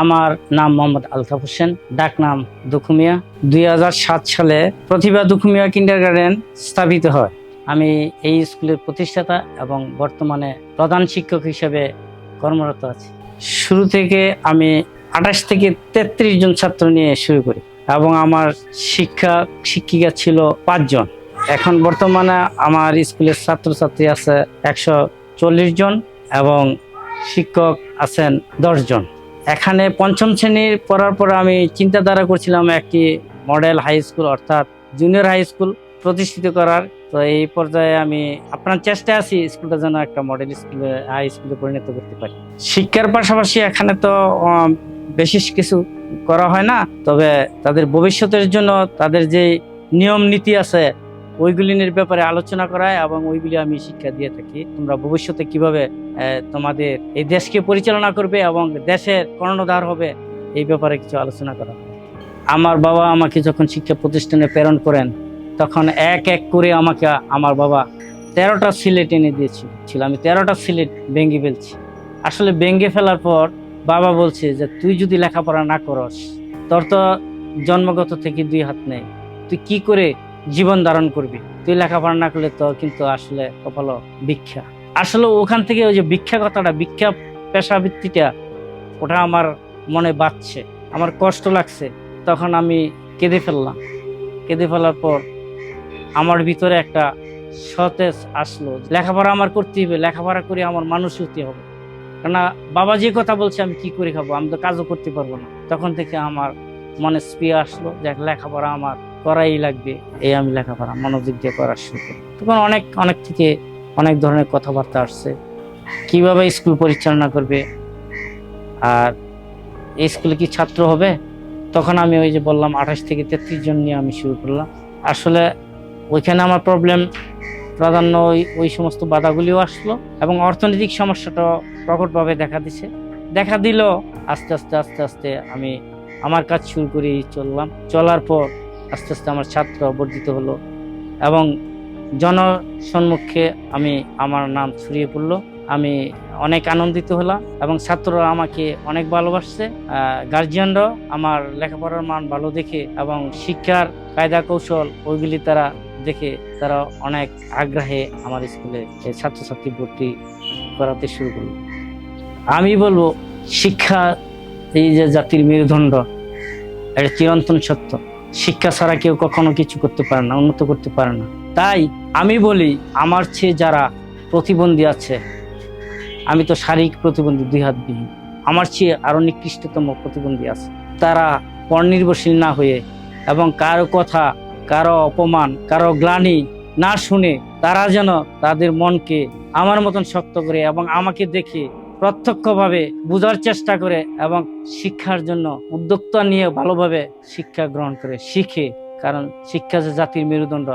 আমার নাম মোহাম্মদ আলতাফ হোসেন, ডাক নাম দুখুমিয়া। দুই হাজার সাত সালে প্রতিভা দুখুমিয়া কিন্ডার গার্ডেন স্থাপিত হয়। আমি এই স্কুলের প্রতিষ্ঠাতা এবং বর্তমানে প্রধান শিক্ষক হিসেবে কর্মরত আছি। শুরু থেকে আমি আঠাশ থেকে ৩৩ জন ছাত্র নিয়ে শুরু করি এবং আমার শিক্ষা শিক্ষিকা ছিল পাঁচজন। এখন বর্তমানে আমার স্কুলের ছাত্রছাত্রী আছে একশো চল্লিশ জন এবং শিক্ষক আছেন দশজন এখানে পঞ্চম শ্রেণির পড়ার পর আমি চিন্তাধারা করছিলাম একটি মডেল হাই স্কুল অর্থাৎ জুনিয়র হাই স্কুল প্রতিষ্ঠিত করার। তো এই পর্যায়ে আমি আপনার চেষ্টা আছি স্কুলটা যেন একটা মডেল স্কুলে, হাই স্কুলে পরিণত করতে পারি। শিক্ষার পাশাপাশি এখানে তো বিশেষ কিছু করা হয় না, তবে তাদের ভবিষ্যতের জন্য তাদের যে নিয়ম নীতি আছে ওইগুলির ব্যাপারে আলোচনা করায় এবং ওইগুলি আমি শিক্ষা দিয়ে থাকি। তোমরা ভবিষ্যতে কীভাবে তোমাদের এই দেশকে পরিচালনা করবে এবং দেশের কর্ণধার হবে, এই ব্যাপারে কিছু আলোচনা করা। আমার বাবা আমাকে যখন শিক্ষা প্রতিষ্ঠানে প্রেরণ করেন, তখন এক এক করে আমাকে, আমার বাবা তেরোটা সিলেট এনে দিয়েছিল। ছিল, আমি তেরোটা সিলেট ভেঙে ফেলছি। আসলে ভেঙে ফেলার পর বাবা বলছে যে, তুই যদি লেখাপড়া না করস, তোর তো জন্মগত থেকে দুই হাত নেই। তুই কি করে জীবন ধারণ করবি। তুই লেখাপড়া না করলে তো কিন্তু আসলে কপাল ভিক্ষা। আসলে ওখান থেকে ওই যে ভিক্ষা কথাটা, ভিক্ষা পেশাবৃত্তিটা, ওটা আমার মনে বাঁচছে। আমার কষ্ট লাগছে। তখন আমি কেঁদে ফেললাম। কেঁদে ফেলার পর আমার ভিতরে একটা সতেজ আসলো লেখাপড়া আমার করতে হবে, লেখাপড়া করে আমার মানুষ হতে হবে। কেননা বাবা যে কথা বলছে, আমি কি করে খাব? আমি তো কাজও করতে পারব না। তখন থেকে আমার মনে স্পিয়া আসলো যে লেখাপড়া আমার করাই লাগবে, এই আমি লেখাপড়া, মনোযোগ দিয়ে করার শুরু তখন অনেক অনেক থেকে অনেক ধরনের কথাবার্তা আসছে। কীভাবে স্কুল পরিচালনা করবে? আর এই স্কুলে কি ছাত্র হবে? তখন আমি ওই যে বললাম, আঠাশ থেকে তেত্রিশ জন নিয়ে আমি শুরু করলাম। আসলে ওইখানে আমার প্রবলেম প্রাধান্য ওই ওই সমস্ত বাধাগুলিও আসলো এবং অর্থনৈতিক সমস্যাটা প্রকটভাবে দেখা দিছে। দেখা দিল, আস্তে আস্তে আস্তে আস্তে আমি আমার কাজ শুরু করি চললাম। চলার পর আস্তে আস্তে আমার ছাত্র বর্ধিত হলো এবং জনসম্মুখে আমি আমার নাম ছড়িয়ে পড়ল। আমি অনেক আনন্দিত হলাম এবং ছাত্ররা আমাকে অনেক ভালোবাসছে। গার্জিয়ানরাও আমার লেখাপড়ার মান ভালো দেখে এবং শিক্ষার কায়দা কৌশল ওইগুলি তারা দেখে তারা অনেক আগ্রহে আমার স্কুলে ছাত্রছাত্রী ভর্তি করাতে শুরু করল। আমি বলব, শিক্ষা এই যে জাতির মেরুদণ্ড, এটা চিরন্তন সত্য। শিক্ষা ছাড়া কেউ কখনো কিছু করতে পারে না, উন্নত করতে পারে না। তাই আমি বলি, আমার চেয়ে যারা প্রতিবন্ধী আছে, আমি তো শারীরিক প্রতিবন্ধী দুই হাত বিহীন, আমার চেয়ে আরও নিকৃষ্টতম প্রতিবন্ধী আছে। তারা পরনির্ভরশীল না হয়ে এবং কারও কথা, কারও অপমান, কারও গ্লানি না শুনে তারা যেন তাদের মনকে আমার মতন শক্ত করে এবং আমাকে দেখে প্রত্যক্ষভাবে বোঝার চেষ্টা করে এবং শিক্ষার জন্য উদ্যোক্তা নিয়ে ভালোভাবে শিক্ষা গ্রহণ করে শিখে, কারণ শিক্ষা যে জাতির মেরুদণ্ড